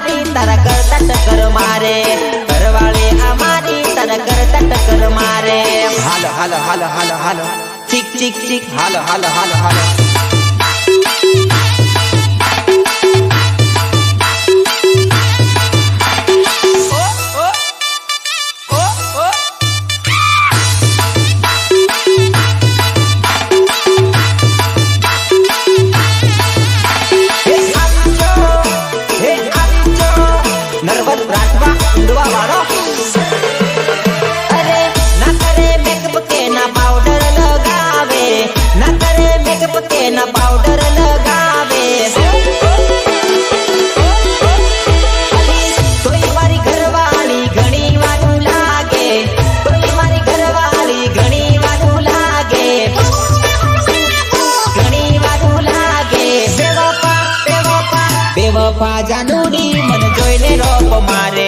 અમારી તારા કરતા ટક્કર મારે. ઘરવાળી અમારી તારા કરતા ટક્કર મારે. હાલ હાલ હાલ હાલ હાલ. ચીક ચીક ચીક. હાલ હાલ હાલ હાલો. પાવડર લગાવે ના કરે મેકઅપ પાવડર લગાવે તોય મારી ઘરવાળી ઘણી વારું લાગે તોય મારી ઘરવાળી ઘણી વારું લાગે ઘણી વારું લાગે જાનુડી મન જોઈને રોપ મારે.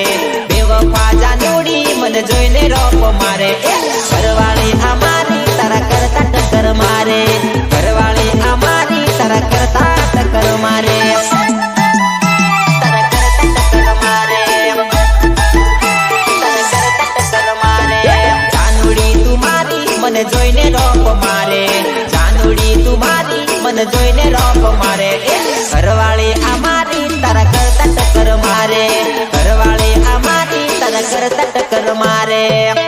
જોઈને રોપ મારે. ચાંદુડી તું મારી, મને જોઈને રોપ મારે. ઘરવાળી આ મારી, તારા કરતા ટક્કર મારે. ઘરવાળી આ મારી, તારા કરતા ટક્કર મારે.